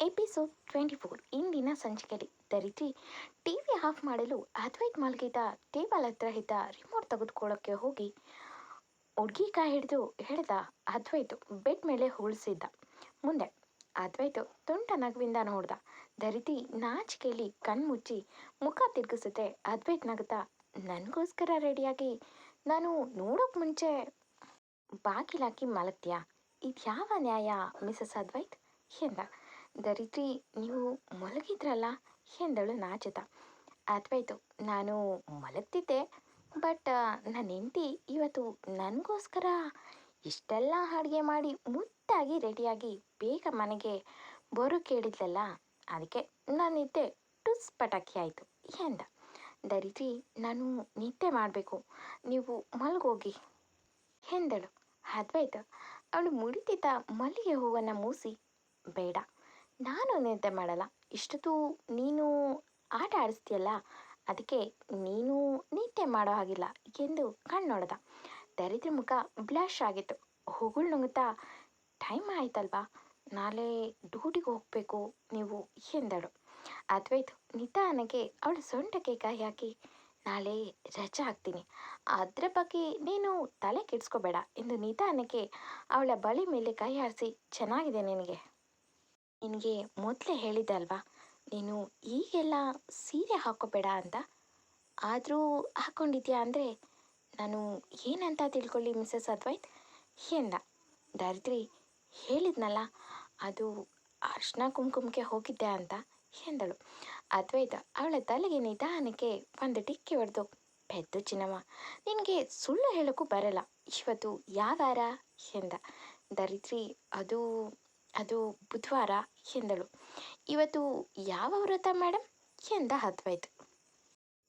Episode twenty four ಇಂದಿನ ಸಂಚಿಕೆಯಲ್ಲಿ ಧರಿಸಿ ಟಿ ವಿ ಆಫ್ ಮಾಡಲು ಅದ್ವೈತ್ ಮಲಗಿದ ಟೇಬಲ್ ಹತ್ರ ಇದ್ದ ರಿಮೋಟ್ ತೆಗೆದುಕೊಳ್ಳೋಕ್ಕೆ ಹೋಗಿ ಹುಡುಗಿ ಕಾಯಿ ಹಿಡಿದು ಹೇಳ್ದ ಅದ್ವೈತು ಬೆಡ್ ಮೇಲೆ ಹೋಳಿಸಿದ್ದ ಮುಂದೆ ಅದ್ವೈತು ತುಂಟ ನಗುವಿಂದ ನೋಡ್ದ. ಧರಿತಿ ನಾಚಿಕೆಯಲ್ಲಿ ಕಣ್ಮುಚ್ಚಿ ಮುಖ ತಿರುಗಿಸುತ್ತೆ ಅದ್ವೈತ್ ನಗುತ್ತಾ, ನನಗೋಸ್ಕರ ರೆಡಿಯಾಗಿ ನಾನು ನೋಡೋಕೆ ಮುಂಚೆ ಬಾಗಿಲಾಕಿ ಮಲಗ್ತೀಯಾ? ಇದು ಯಾವ ನ್ಯಾಯ ಮಿಸಸ್ ಅದ್ವೈತ್? ಎಂದ. ದರಿದ್ರಿ, ನೀವು ಮಲಗಿದ್ರಲ್ಲ? ಎಂದಳು ನಾಚುತ್ತ ಅದ್ವೈತು ನಾನು ಮಲಗ್ತಿದ್ದೆ, ಬಟ್ ನನ್ನ ಹೆಂಡತಿ ಇವತ್ತು ನನಗೋಸ್ಕರ ಇಷ್ಟೆಲ್ಲ ಅಡುಗೆ ಮಾಡಿ ಮುದ್ದಾಗಿ ರೆಡಿಯಾಗಿ ಬೇಗ ಮನೆಗೆ ಬರು ಕೇಳಿದ್ಲಲ್ಲ? ಅದಕ್ಕೆ ನಾನು ನಿದ್ದೆ ಟುಸ್ ಪಟಾಕಿ ಆಯಿತು, ಎಂದ. ಧರಿತ್ರಿ ನಾನು ನಿದ್ದೆ ಮಾಡಬೇಕು, ನೀವು ಮಲಗೋಗಿ, ಎಂದಳು. ಅದ್ವೈತ ಅವಳು ಮುಡಿತಿದ್ದ ಮಲ್ಲಿಗೆ ಹೂವನ್ನು ಮೂಸಿ, ಬೇಡ. ನಾನು ನಿದ್ದೆ ಮಾಡಲ್ಲ. ಇಷ್ಟೊತ್ತು ನೀನು ಆಟ ಆಡಿಸ್ತೀಯಲ್ಲ? ಅದಕ್ಕೆ ನೀನು ನಿದ್ದೆ ಮಾಡೋ ಹಾಗಿಲ್ಲ ಎಂದು ಕಣ್ಣೊಡೆದ ದರಿದ್ರ ಮುಖ ಬ್ಲಶ್ ಆಗಿತ್ತು. ಹೊಗಳು ನುಂಗುತ್ತಾ, ಟೈಮ್ ಆಯ್ತಲ್ವಾ? ನಾಳೆ ಡ್ಯೂಟಿಗೆ ಹೋಗಬೇಕು ನೀವು ಎಂದಳು. ಅದ್ವೈತು ನಿಧಾನಕ್ಕೆ ಅವಳು ಸೊಂಟಕ್ಕೆ ಕೈ ಹಾಕಿ, ನಾಳೆ ರಜೆ ಹಾಕ್ತೀನಿ. ಅದರ ಬಗ್ಗೆ ನೀನು ತಲೆ ಕೆಡಿಸ್ಕೋಬೇಡ ಎಂದು ನಿಧಾನಕ್ಕೆ ಅವಳ ಬಳಿ ಮೇಲೆ ಕೈ ಹಾರಿಸಿ, ಚೆನ್ನಾಗಿದೆ ನಿನಗೆ. ನಿನಗೆ ಮೊದಲೇ ಹೇಳಿದ್ದೆ ಅಲ್ವಾ? ನೀನು ಈಗೆಲ್ಲ ಸೀರೆ ಹಾಕೋಬೇಡ ಅಂತ. ಆದರೂ ಹಾಕ್ಕೊಂಡಿದ್ಯಾ ಅಂದರೆ? ನಾನು ಏನಂತ ತಿಳ್ಕೊಳ್ಳಿ ಮಿಸಸ್ ಅದ್ವೈತ್? ಎಂದ ದರಿದ್ರಿ, ಹೇಳಿದ್ನಲ್ಲ, ಅದು ಅರ್ಶನ ಕುಂಕುಮಕ್ಕೆ ಹೋಗಿದ್ದೆ ಅಂತ ಎಂದಳು. ಅದ್ವೈತ ಅವಳ ತಲೆಗೆ ನಿಧಾನಕ್ಕೆ ಒಂದು ಟಿಕ್ಕಿ ಹೊಡೆದು, ಪೆದ್ದು ಚಿನ್ನಮ್ಮ, ನಿನಗೆ ಸುಳ್ಳು ಹೇಳೋಕ್ಕೂ ಬರಲ್ಲ. ಇವತ್ತು ಯಾವಾರ? ಎಂದ. ದರಿದ್ರಿ, ಅದು ಅದು ಬುಧವಾರ ಎಂದಳು. ಇವತ್ತು ಯಾವ ವ್ರತ ಮೇಡಮ್ ಎಂದ ಅದ್ವೈತ್.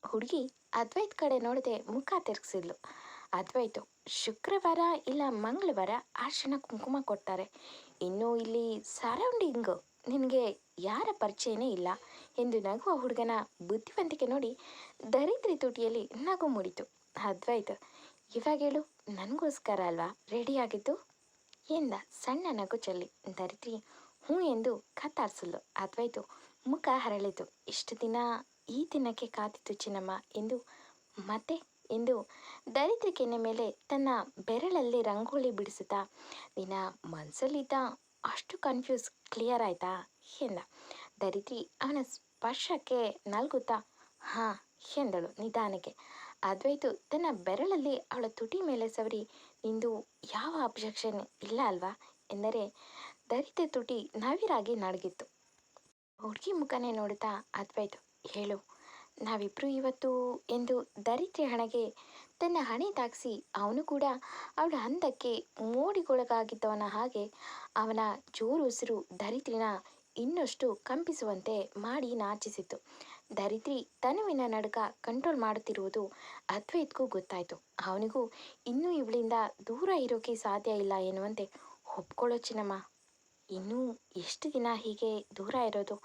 ಹುಡುಗಿ ಅದ್ವೈತ್ ಕಡೆ ನೋಡದೆ ಮುಖ ತಿರುಗಿಸಿದ್ಲು. ಅದ್ವೈತು, ಶುಕ್ರವಾರ ಇಲ್ಲ ಮಂಗಳವಾರ ಅರ್ಶಿನ ಕುಂಕುಮ ಕೊಡ್ತಾರೆ. ಇನ್ನು ಇಲ್ಲಿ ಸರೌಂಡಿಂಗು. ನಿನಗೆ ಯಾರ ಪರಿಚಯನೇ ಇಲ್ಲ ಎಂದು ನಗುವ ಹುಡುಗನ ಬುದ್ಧಿವಂತಿಕೆ ನೋಡಿ ದರಿದ್ರಿ ತುಟಿಯಲ್ಲಿ ನಗು ಮೂಡಿತು. ಅದ್ವೈತ್, ಇವಾಗ ಹೇಳು, ನನಗೋಸ್ಕರ ಅಲ್ವಾ? ರೆಡಿಯಾಗಿದ್ದು ಎಂದ ಸಣ್ಣ ನಗು ಚೆಲ್ಲಿ ಧರಿತ್ರಿ ಹ್ಞೂ ಎಂದು ಕತ್ತಾಡ್ಸಲು ಅದ್ವೈತು ಮುಖ ಹರಳಿತು. ಇಷ್ಟು ದಿನ ಈ ದಿನಕ್ಕೆ ಕಾತಿತ್ತು ಚಿನ್ನಮ್ಮ ಎಂದು ಮತ್ತೆ ಎಂದು ದರಿದ್ರಿ ಕೆನೆ ಮೇಲೆ ತನ್ನ ಬೆರಳಲ್ಲಿ ರಂಗೋಲಿ ಬಿಡಿಸುತ್ತಾ, ನಿನ್ನ ಮನಸ್ಸಲ್ಲಿದ್ದ ಅಷ್ಟು ಕನ್ಫ್ಯೂಸ್ ಕ್ಲಿಯರ್ ಆಯ್ತಾ ಎಂದ. ದರಿದ್ರಿ ಅವನ ಸ್ಪರ್ಶಕ್ಕೆ ನಲ್ಗುತ್ತಾ, ಹಾಂ ಎಂದಳು ನಿಧಾನಕ್ಕೆ. ಅದ್ವೈತು ತನ್ನ ಬೆರಳಲ್ಲಿ ಅವಳ ತುಟಿ ಮೇಲೆ ಸವರಿ ನಿಂದು ಯಾವ ಅಬ್ಜೆಕ್ಷನ್ ಇಲ್ಲ ಅಲ್ವಾ? ಎಂದರೆ ದರಿತೆ ತುಟಿ ನವಿರಾಗಿ ನಡಗಿತ್ತು. ಹುಡುಗಿ ಮುಖನೇ ನೋಡುತ್ತಾ ಅದ್ವೈತು ಹೇಳು ನಾವಿಬ್ಬರು ಇವತ್ತು ಎಂದು ದರಿದ್ರಿ ಹಣೆಗೆ ತನ್ನ ಹಣೆ ತಾಗಿಸಿ ಅವನು ಕೂಡ ಅವಳ ಹಂದಕ್ಕೆ ಮೋಡಿಗೊಳಗಾಗಿದ್ದವನ ಹಾಗೆ ಅವನ ಜೋರು ಉಸಿರು ದರಿದ್ರಿನ ಇನ್ನಷ್ಟು ಕಂಪಿಸುವಂತೆ ಮಾಡಿ ನಾಚಿಸಿತು ದರಿದ್ರಿ ತನುವಿನ ನಡುಕ ಕಂಟ್ರೋಲ್ ಮಾಡುತ್ತಿರುವುದು ಅದ್ವೈತ್ಗೂ ಗೊತ್ತಾಯಿತು. ಅವನಿಗೂ ಇನ್ನೂ ಇವಳಿಂದ ದೂರ ಇರೋಕೆ ಸಾಧ್ಯ ಇಲ್ಲ ಎನ್ನುವಂತೆ ಒಪ್ಕೊಳ್ಳೋ ಚಿನ್ನಮ್ಮ, ಇನ್ನೂ ಎಷ್ಟು ದಿನ ಹೀಗೆ ದೂರ ಇರೋದು?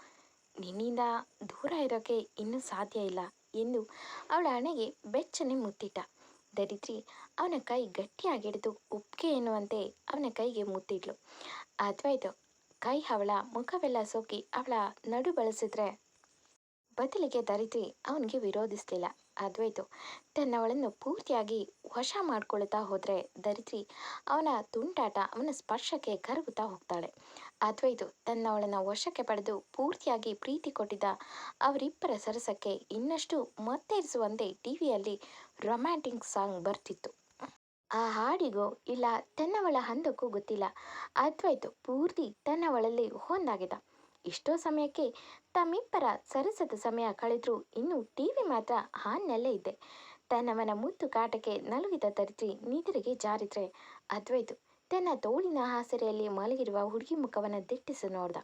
ನಿನ್ನಿಂದ ದೂರ ಇರೋಕ್ಕೆ ಇನ್ನೂ ಸಾಧ್ಯ ಇಲ್ಲ ಎಂದು ಅವಳ ಹಣೆಗೆ ಬೆಚ್ಚನೆ ಮುತ್ತಿಟ್ಟ. ದರಿದ್ರಿ ಅವನ ಕೈ ಗಟ್ಟಿಯಾಗಿ ಹಿಡಿದು ಉಪ್ಪಿಗೆ ಎನ್ನುವಂತೆ ಅವನ ಕೈಗೆ ಮುತ್ತಿಡ್ಲು ಅದ್ವೈತು ಕೈ ಅವಳ ಮುಖವೆಲ್ಲ ಸೋಕಿ ಅವಳ ನಡು ಬಳಸಿದ್ರೆ ಬದಲಿಗೆ ಧರಿಸಿ ಅವನಿಗೆ ವಿರೋಧಿಸಲಿಲ್ಲ. ಅದ್ವೈತು ತನ್ನವಳನ್ನು ಪೂರ್ತಿಯಾಗಿ ವಶ ಮಾಡ್ಕೊಳ್ತಾ ಹೋದರೆ ಧರಿಸಿ ಅವನ ತುಂಟಾಟ ಅವನ ಸ್ಪರ್ಶಕ್ಕೆ ಕರಗುತ್ತಾ ಹೋಗ್ತಾಳೆ. ಅದ್ವೈತು ತನ್ನವಳನ್ನು ವಶಕ್ಕೆ ಪಡೆದು ಪೂರ್ತಿಯಾಗಿ ಪ್ರೀತಿ ಕೊಟ್ಟಿದ್ದ ಅವರಿಬ್ಬರ ಸರಸಕ್ಕೆ ಇನ್ನಷ್ಟು ಮತ್ತೇರಿಸುವಂತೆ ಟಿವಿಯಲ್ಲಿ ರೊಮ್ಯಾಂಟಿಕ್ ಸಾಂಗ್ ಬರ್ತಿತ್ತು. ಆ ಹಾಡಿಗೋ ಇಲ್ಲ, ತನ್ನವಳ ಹಂದಕ್ಕೂ ಗೊತ್ತಿಲ್ಲ. ಅದ್ವೈತು ಪೂರ್ತಿ ತನ್ನವಳಲ್ಲಿ ಹೊಂದಾಗಿದ್ದ. ಇಷ್ಟೋ ಸಮಯಕ್ಕೆ ತಮ್ಮಿಬ್ಬರ ಸರಸದ ಸಮಯ ಕಳೆದರೂ ಇನ್ನು ಟಿವಿ ಮಾತ್ರ ಹಾನ್ನಲ್ಲೇ ಇದೆ. ತನ್ನವನ ಮುದ್ದು ಕಾಟಕ್ಕೆ ನಲುಗಿದ ದರಿದ್ರಿ ನಿದ್ರೆಗೆ ಜಾರಿದ್ರೆ ಅದ್ವೈತು. ತನ್ನ ತೋಳಿನ ಹಾಸರೆಯಲ್ಲಿ ಮಲಗಿರುವ ಹುಡುಗಿ ಮುಖವನ್ನು ದಿಟ್ಟಿಸಿ ನೋಡ್ದ.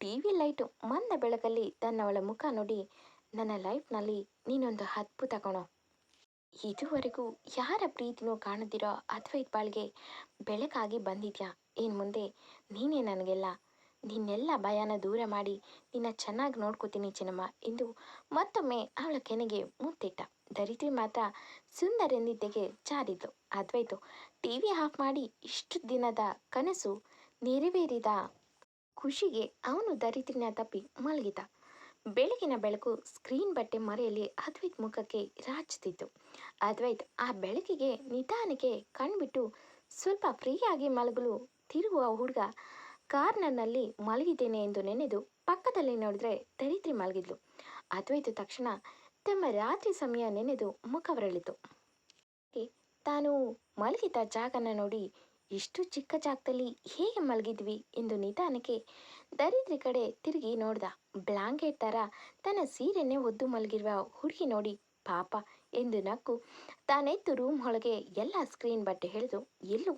ಟಿವಿ ಲೈಟು ಮಂದ ಬೆಳಕಲ್ಲಿ ತನ್ನವಳ ಮುಖ ನೋಡಿ, ನನ್ನ ಲೈಫ್ನಲ್ಲಿ ನೀನೊಂದು ಅದ್ಭುತ ಕಣೋ. ಇದುವರೆಗೂ ಯಾರ ಪ್ರೀತಿನೂ ಕಾಣದಿರೋ ಅದ್ವೈತ್ ಬಾಳ್ಗೆ ಬೆಳಕಾಗಿ ಬಂದಿದ್ಯಾ? ಇನ್ನು ಮುಂದೆ ನೀನೇ ನನಗೆಲ್ಲ ನಿನ್ನೆಲ್ಲ ಭಯನ ದೂರ ಮಾಡಿ ನಿನ್ನ ಚೆನ್ನಾಗಿ ನೋಡ್ಕೋತೀನಿ ಚಿನ್ನಮ್ಮ ಎಂದು ಮತ್ತೊಮ್ಮೆ ಅವಳ ಕೆನೆಗೆ ಮುತ್ತಿಟ್ಟ. ಧರಿತ್ರಿ ಮಾತ್ರ ಸುಂದರೆಂದಿದ್ದೆಗೆ ಜಾರಿದ್ಲು ಅದ್ವೈತು ಟಿ ವಿ ಆಫ್ ಮಾಡಿ ಇಷ್ಟು ದಿನದ ಕನಸು ನೆರವೇರಿದ ಖುಷಿಗೆ ಅವನು ಧರಿತ್ರಿನ ತಪ್ಪಿ ಮಲಗಿದ ಬೆಳಗಿನ ಬೆಳಕು ಸ್ಕ್ರೀನ್ ಬಟ್ಟೆ ಮರೆಯಲ್ಲಿ ಅದ್ವೈತ್ ಮುಖಕ್ಕೆ ರಾಚುತ್ತಿತ್ತು. ಅದ್ವೈತ್ ಆ ಬೆಳಕಿಗೆ ನಿಧಾನಕ್ಕೆ ಕಣ್ಬಿಟ್ಟು ಸ್ವಲ್ಪ ಫ್ರೀಯಾಗಿ ಮಲಗಲು ತಿರುಗುವ ಹುಡುಗ ಕಾರ್ನರ್ನಲ್ಲಿ ಮಲಗಿದ್ದೇನೆ ಎಂದು ನೆನೆದು ಪಕ್ಕದಲ್ಲಿ ನೋಡಿದ್ರೆ ತರಿತ್ರಿ ಮಲಗಿದ್ಲು. ಅದ್ವೈತ ತಕ್ಷಣ ತಮ್ಮ ರಾತ್ರಿ ಸಮಯ ನೆನೆದು ಮುಖವರಳಿತು ತಾನು ಮಲಗಿದ ಜಾಗನ ನೋಡಿ ಇಷ್ಟು ಚಿಕ್ಕ ಜಾಗದಲ್ಲಿ ಹೇಗೆ ಮಲಗಿದ್ವಿ? ಎಂದು ನಿಧಾನಕ್ಕೆ ದರಿದ್ರಿ ಕಡೆ ತಿರುಗಿ ನೋಡ್ದ. ಬ್ಲಾಂಕೆಟ್ ಥರ ತನ್ನ ಸೀರೆನೇ ಒದ್ದು ಮಲಗಿರುವ ಹುಡುಗಿ ನೋಡಿ ಪಾಪ ಎಂದು ನಕ್ಕು. ತಾನೆದ್ದು ರೂಮ್ ಒಳಗೆ ಎಲ್ಲ ಸ್ಕ್ರೀನ್ ಬಟ್ಟೆ ಹಿಡಿದು ಎಲ್ಲೂ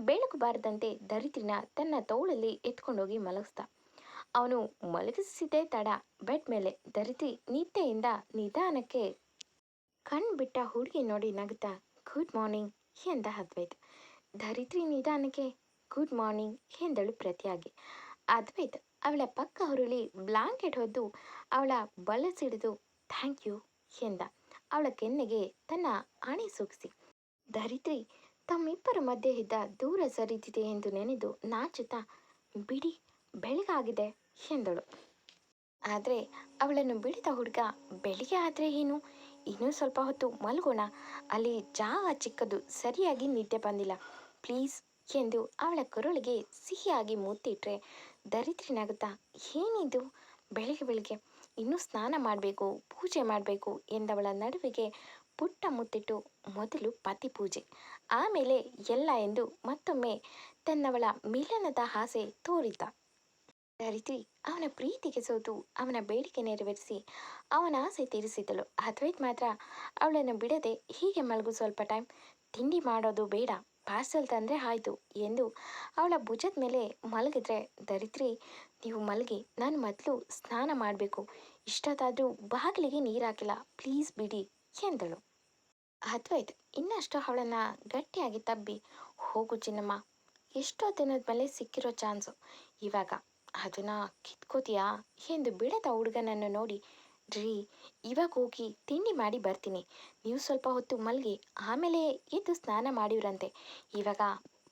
ಬೆಳಕು ಬಾರದಂತೆ ದರಿದ್ರಿನ ತನ್ನ ತೋಳಲ್ಲಿ ಎತ್ಕೊಂಡೋಗಿ ಮಲಗಿಸ್ದ. ಅವನು ಮಲಗಿಸಿದ್ದೇ ತಡ, ಬೆಡ್ ಮೇಲೆ ದರಿದ್ರಿ ನಿದ್ದೆಯಿಂದ ನಿಧಾನಕ್ಕೆ ಕಣ್ ಬಿಟ್ಟ ಹುಡುಗಿ ನೋಡಿ ನಗ್ತಾ ಗುಡ್ ಮಾರ್ನಿಂಗ್ ಎಂದ ಅದ್ವೈತ್. ಧರಿತ್ರಿ ನಿಧಾನಕ್ಕೆ ಗುಡ್ ಮಾರ್ನಿಂಗ್ ಎಂದಳು ಪ್ರತಿಯಾಗಿ. ಅದ್ವೈತ್ ಅವಳ ಪಕ್ಕ ಹುರುಳಿ ಬ್ಲಾಂಕೆಟ್ ಹೊದ್ದು ಅವಳ ಬಲಸಿಡಿದು ಥ್ಯಾಂಕ್ ಯು ಎಂದ. ಅವಳ ಕೆನ್ನೆಗೆ ತನ್ನ ಆಣೆ ಸೂಗಿಸಿ ಧರಿತ್ರಿ ತಮ್ಮಿಬ್ಬರ ಮಧ್ಯೆ ಇದ್ದ ದೂರ ಸರಿದಿದೆ ಎಂದು ನೆನೆದು ನಾಚುತ್ತಾ, ಬಿಡಿ, ಬೆಳಗಾಗಿದೆ ಎಂದಳು. ಆದರೆ ಅವಳನ್ನು ಬಿಡಿದ ಹುಡುಗ ಬೆಳಿಗ್ಗೆ ಆದರೆ ಏನು? ಇನ್ನೂ ಸ್ವಲ್ಪ ಹೊತ್ತು ಮಲಗೋಣ. ಅಲ್ಲಿ ಜಾಗ ಚಿಕ್ಕದು ಸರಿಯಾಗಿ ನಿದ್ದೆ ಬಂದಿಲ್ಲ. ಪ್ಲೀಸ್ ಎಂದು ಅವಳ ಕೊರಳಿಗೆ ಸಿಹಿಯಾಗಿ ಮುತ್ತಿಟ್ರೆ ದರಿದ್ರಿನಾಗುತ್ತಾ ಏನಿದು? ಬೆಳಿಗ್ಗೆ ಬೆಳಿಗ್ಗೆ ಇನ್ನೂ ಸ್ನಾನ ಮಾಡಬೇಕು, ಪೂಜೆ ಮಾಡಬೇಕು ಎಂದವಳ ನಡುವಿಗೆ ಪುಟ್ಟ ಮುತ್ತಿಟ್ಟು ಮೊದಲು ಪತಿ ಪೂಜೆ ಆಮೇಲೆ ಎಲ್ಲ ಎಂದು ಮತ್ತೊಮ್ಮೆ ತನ್ನವಳ ಮಿಲನದ ಆಸೆ ತೋರಿದ್ದ ಧರಿತ್ರಿ ಅವನ ಪ್ರೀತಿಗೆ ಸೋತು ಅವನ ಬೇಡಿಕೆ ನೆರವೇರಿಸಿ ಅವನ ಆಸೆ ತೀರಿಸಿದಳು. ಅದ್ವೈತ್ ಮಾತ್ರ ಅವಳನ್ನು ಬಿಡದೆ ಹೀಗೆ ಮಲಗು ಸ್ವಲ್ಪ ಟೈಮ್ ತಿಂಡಿ ಮಾಡೋದು ಬೇಡ, ಪಾರ್ಸಲ್ ತಂದರೆ ಆಯಿತು ಎಂದು ಅವಳ ಭುಜದ ಮೇಲೆ ಮಲಗಿದ್ರೆ ಧರಿತ್ರಿ ನೀವು ಮಲಗಿ, ನಾನು ಮೊದಲು ಸ್ನಾನ ಮಾಡಬೇಕು. ಇಷ್ಟೊತ್ತಾದರೂ ಬಾಗಿಲಿಗೆ ನೀರು ಹಾಕಿಲ್ಲ. ಪ್ಲೀಸ್ ಬಿಡಿ ಎಂದಳು. ಅದ್ವೈತ್, ಇನ್ನಷ್ಟು ಅವಳನ್ನು ಗಟ್ಟಿಯಾಗಿ ತಬ್ಬಿ, ಹೋಗು ಚಿನ್ನಮ್ಮ. ಎಷ್ಟೋ ದಿನದ ಮೇಲೆ ಸಿಕ್ಕಿರೋ ಚಾನ್ಸು. ಇವಾಗ, ಅದನ್ನ ಕಿತ್ಕೋತೀಯಾ ಎಂದು ಬಿಡದ ಹುಡುಗನನ್ನು ನೋಡಿ ರೀ ಇವಾಗ ಹೋಗಿ ತಿಂಡಿ ಮಾಡಿ ಬರ್ತೀನಿ. ನೀವು ಸ್ವಲ್ಪ ಹೊತ್ತು ಮಲ್ಗಿ, ಆಮೇಲೆ ಎದ್ದು ಸ್ನಾನ ಮಾಡಿವ್ರಂತೆ. ಇವಾಗ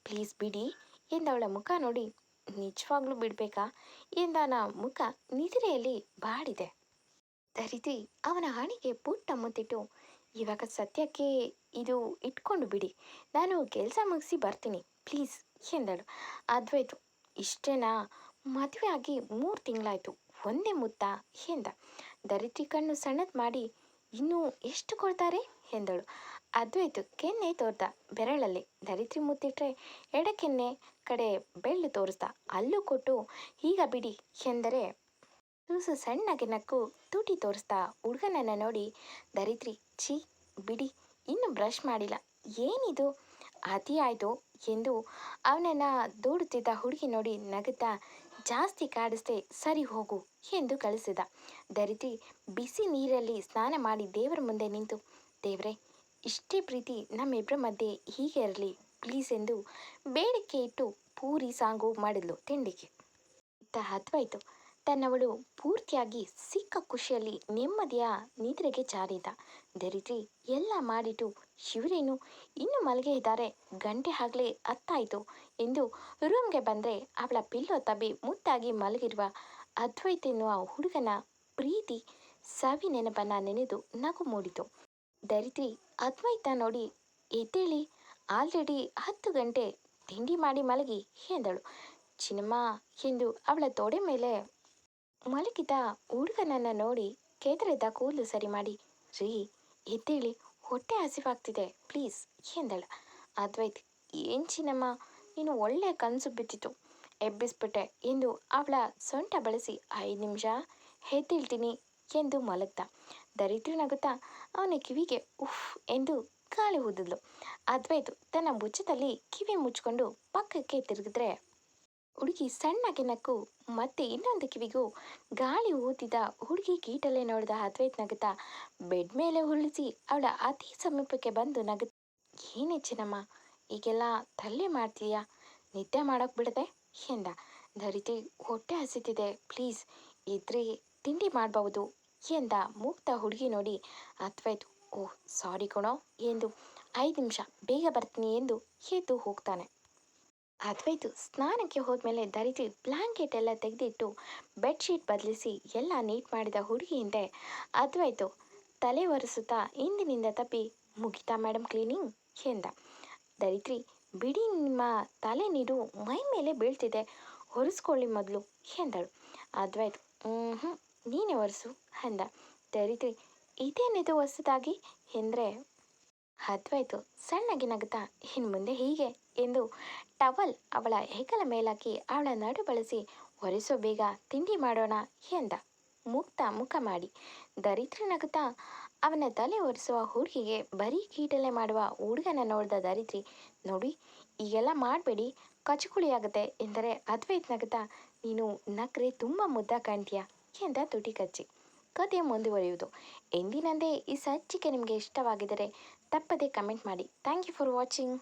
ಪ್ಲೀಸ್ ಬಿಡಿ ಎಂದವಳ ಮುಖ ನೋಡಿ ನಿಜವಾಗ್ಲೂ ಬಿಡಬೇಕಾ? ಎಂದಾನ ಮುಖ ನಿದ್ರೆಯಲ್ಲಿ ಬಾಡಿದೆ. ಧರಿತಿ ಅವನ ಹಣಿಗೆ ಪುಟ್ಟ ಮುತ್ತಿಟ್ಟು ಇವಾಗ ಸದ್ಯಕ್ಕೆ ಇದು ಇಟ್ಕೊಂಡು ಬಿಡಿ. ನಾನು ಕೆಲಸ ಮುಗಿಸಿ ಬರ್ತೀನಿ. ಪ್ಲೀಸ್, ಎಂದಳು. ಅದ್ವೈತು, ಇಷ್ಟೇನಾ? ಮದುವೆ ಆಗಿ ಮೂರು ತಿಂಗಳಾಯ್ತು. ಒಂದೇ ಮುತ್ತ ಎಂದ. ಧರಿತ್ರಿ ಕಣ್ಣು ಸಣ್ಣದು ಮಾಡಿ ಇನ್ನೂ ಎಷ್ಟು ಕೊಡ್ತಾರೆ? ಎಂದಳು. ಅದ್ವೈತು ಕೆನ್ನೆ ತೋರ್ದ ಬೆರಳಲ್ಲಿ. ಧರಿತ್ರಿ ಮುತ್ತಿಟ್ರೆ ಎಡಕೆನ್ನೆ ಕಡೆ ಬೆಳ್ಳು ತೋರಿಸ್ದ. ಅಲ್ಲೂ ಕೊಟ್ಟು, ಈಗ ಬಿಡಿ ಎಂದರೆ ತುಸು ಸಣ್ಣಗೆ ನಕ್ಕು ತುಟಿ ತೋರಿಸ್ತಾ ಹುಡುಗನನ್ನು ನೋಡಿ ಧರಿತ್ರಿ ಛೀ, ಬಿಡಿ, ಇನ್ನೂ ಬ್ರಷ್ ಮಾಡಿಲ್ಲ. ಏನಿದು? ಅತಿ ಆಯಿತು ಎಂದು ಅವನನ್ನು ದೂಡುತ್ತಿದ್ದ ಹುಡುಗಿ ನೋಡಿ ನಗುತ್ತಾ, ಜಾಸ್ತಿ ಕಾಡಿಸ್ದೆ ಸರಿ ಹೋಗು ಎಂದು ಕಳಿಸಿದ. ಧರಿತ್ರಿ ಬಿಸಿ ನೀರಲ್ಲಿ ಸ್ನಾನ ಮಾಡಿ ದೇವರ ಮುಂದೆ ನಿಂತು. ದೇವ್ರೆ ಇಷ್ಟೇ ಪ್ರೀತಿ ನಮ್ಮಿಬ್ಬರ ಮಧ್ಯೆ ಹೀಗೆ ಇರಲಿ ಪ್ಲೀಸ್ ಎಂದು ಬೇಡಿಕೆ ಇಟ್ಟು ಪೂರಿ ಸಾಂಗು ಮಾಡಿದ್ಲು ತಿಂಡಿಗೆ. ಇತ್ತ ತನ್ನವಳು ಪೂರ್ತಿಯಾಗಿ ಸಿಕ್ಕ ಖುಷಿಯಲ್ಲಿ ನೆಮ್ಮದಿಯ ನಿದ್ರೆಗೆ ಜಾರಿದ ದರಿದ್ರಿ ಎಲ್ಲ ಮಾಡಿಟ್ಟು, ಶಿವರೇನು, ಇನ್ನು ಮಲಗೆ ಇದ್ದಾರೆ ಗಂಟೆ ಆಗಲೇ ಹತ್ತಾಯಿತು ಎಂದು ರೂಮ್ಗೆ ಬಂದರೆ ಅವಳ ಪಿಲ್ಲೋ ತಬ್ಬಿ ಮುದ್ದಾಗಿ ಮಲಗಿರುವ ಅದ್ವೈತ ಎನ್ನುವ ಹುಡುಗನ ಪ್ರೀತಿ ಸವಿ ನೆನಪನ್ನು ನೆನೆದು ನಗು ಮೂಡಿತು. ಧರಿತ್ರಿ ಅದ್ವೈತ ನೋಡಿ, ಎದ್ದೇಳಿ ಆಲ್ರೆಡಿ ಹತ್ತು ಗಂಟೆ ತಿಂಡಿ ಮಾಡಿ ಮಲಗಿ ಎಂದಳು. ಚಿನ್ನಮ್ಮ ಎಂದು ಅವಳ ತೊಡೆ ಮೇಲೆ ಮಲಗಿದ ಹುಡುಗನನ್ನು ನೋಡಿ ಕೆದರೆದ ಕೂದಲು ಸರಿ ಮಾಡಿ, ರೀ, ಎದ್ದೇಳಿ, ಹೊಟ್ಟೆ ಹಸಿವಾಗ್ತಿದೆ ಪ್ಲೀಸ್ ಎಂದಳ. ಅದ್ವೈತ್, ಏನ್ ಚಿನ್ನಮ್ಮ, ನೀನು ಒಳ್ಳೆ ಕನಸು ಬಿದ್ದಿತು ಎಬ್ಬಿಸ್ಬಿಟ್ಟೆ, ಎಂದು ಅವಳ ಸೊಂಟ ಬಳಸಿ ಐದು ನಿಮಿಷ, ಎದ್ದೇಳ್ತೀನಿ, ಎಂದು ಮಲಗ್ದ. ದರಿದ್ರ ನಗುತ್ತಾ ಅವನ ಕಿವಿಗೆ ಉಫ್ ಎಂದು ಗಾಳಿ ಊದಿದ್ಲು ಅದ್ವೈತು ತನ್ನ ಮುಚ್ಚದಲ್ಲಿ ಕಿವಿ ಮುಚ್ಕೊಂಡು ಪಕ್ಕಕ್ಕೆ ತಿರುಗಿದ್ರೆ ಹುಡುಗಿ ಸಣ್ಣಗೆ ನಕ್ಕು ಮತ್ತೆ ಇನ್ನೊಂದು ಕಿವಿಗೂ ಗಾಳಿ ಊದಿದ ಹುಡುಗಿ ಕೀಟಲೆ ನೋಡಿದ ಅದ್ವೈತ್ ನಗುತ್ತಾ ಬೆಡ್ ಮೇಲೆ ಉರುಳಿಸಿ ಅವಳ ಅತಿ ಸಮೀಪಕ್ಕೆ ಬಂದು ನಗುತ್ತ, ಏನೇ ಚಿನ್ನಮ್ಮ, ಈಗೆಲ್ಲ ತಲ್ಲೆ ಮಾಡ್ತೀಯಾ? ನಿದ್ದೆ ಮಾಡೋಕೆ ಬಿಡದೆ? ಎಂದ. ಧರಿತಿ ಹೊಟ್ಟೆ ಹಸಿತಿದೆ, ಪ್ಲೀಸ್. ಇದ್ರೆ ತಿಂಡಿ ಮಾಡಬಹುದು ಎಂದ ಮುಗ್ಧ ಹುಡುಗಿ ನೋಡಿ. ಅದ್ವೈತ್ ಓಹ್, ಸಾರಿ ಕಣೋ, ಎಂದು ಐದು ನಿಮಿಷ ಬೇಗ ಬರ್ತೀನಿ ಎಂದು ಎದ್ದು ಹೋಗ್ತಾನೆ. ಅದ್ವೈತು ಸ್ನಾನಕ್ಕೆ ಹೋದ್ಮೇಲೆ ಧರಿಸಿ ಬ್ಲಾಂಕೆಟ್ ಎಲ್ಲ ತೆಗೆದಿಟ್ಟು ಬೆಡ್ಶೀಟ್ ಬದಲಿಸಿ ಎಲ್ಲ ನೀಟ್ ಮಾಡಿದ ಹುಡುಗಿ ಹಿಂದೆ ಅದ್ವೈತು ತಲೆ ಒರೆಸುತ್ತಾ ಇಂದಿನಿಂದ ತಪ್ಪಿ, ಮುಗಿತಾ ಮೇಡಮ್ ಕ್ಲೀನಿಂಗ್? ಎಂದ. ಧರಿತ್ರಿ ಬಿಡಿ ನಿಮ್ಮ ತಲೆ ನೀರು ಮೈ ಮೇಲೆ ಬೀಳ್ತಿದೆ ಹೊರಿಸ್ಕೊಳ್ಳಿ ಮೊದಲು, ಎಂದಳು. ಅದ್ವೈತ್ ಹ್ಞೂ ನೀನೇ ಒರೆಸು ಅಂದ. ಧರಿತ್ರಿ ಇದೇನಿದು ಹೊಸದಾಗಿ? ಎಂದರೆ, ಹದ್ವಾಯ್ತು, ಸಣ್ಣಗೆ ನಗುತ್ತಾ. ಇನ್ನು ಮುಂದೆ ಹೀಗೆ ಎಂದು ಟವಲ್ ಅವಳ ಹೆಗಲ ಮೇಲಾಕಿ ಅವಳ ನಡು ಬಳಸಿ, ಒರೆಸೋ ಬೇಗ, ತಿಂಡಿ ಮಾಡೋಣ ಎಂದ. ಮುಕ್ತ ಮುಖ ಮಾಡಿ. ದರಿದ್ರ ನಗುತ್ತಾ, ಅವನ ತಲೆ ಒರೆಸುವ ಹುಡುಗಿಗೆ ಬರೀ ಕೀಟಲೆ ಮಾಡುವ ಹುಡುಗನ ನೋಡಿದ ದರಿದ್ರಿ, ನೋಡಿ, ಈಗೆಲ್ಲ ಮಾಡಬೇಡಿ ಕಚುಕುಳಿಯಾಗುತ್ತೆ ಎಂದರೆ ಅದ್ವೈತ್ ನಗುತ್ತಾ, ನೀನು ನಕ್ರೆ ತುಂಬ ಮುದ್ದ ಕಾಣ್ತೀಯ? ಎಂದ ತುಟಿ ಕಚ್ಚಿ. ಕಥೆ ಮುಂದುವರಿಯುವುದು. ಎಂದಿನಂದೇ ಈ ಸಂಚಿಕೆ ನಿಮಗೆ ಇಷ್ಟವಾಗಿದ್ದರೆ ತಪ್ಪದೇ ಕಮೆಂಟ್ ಮಾಡಿ. Thank you for watching.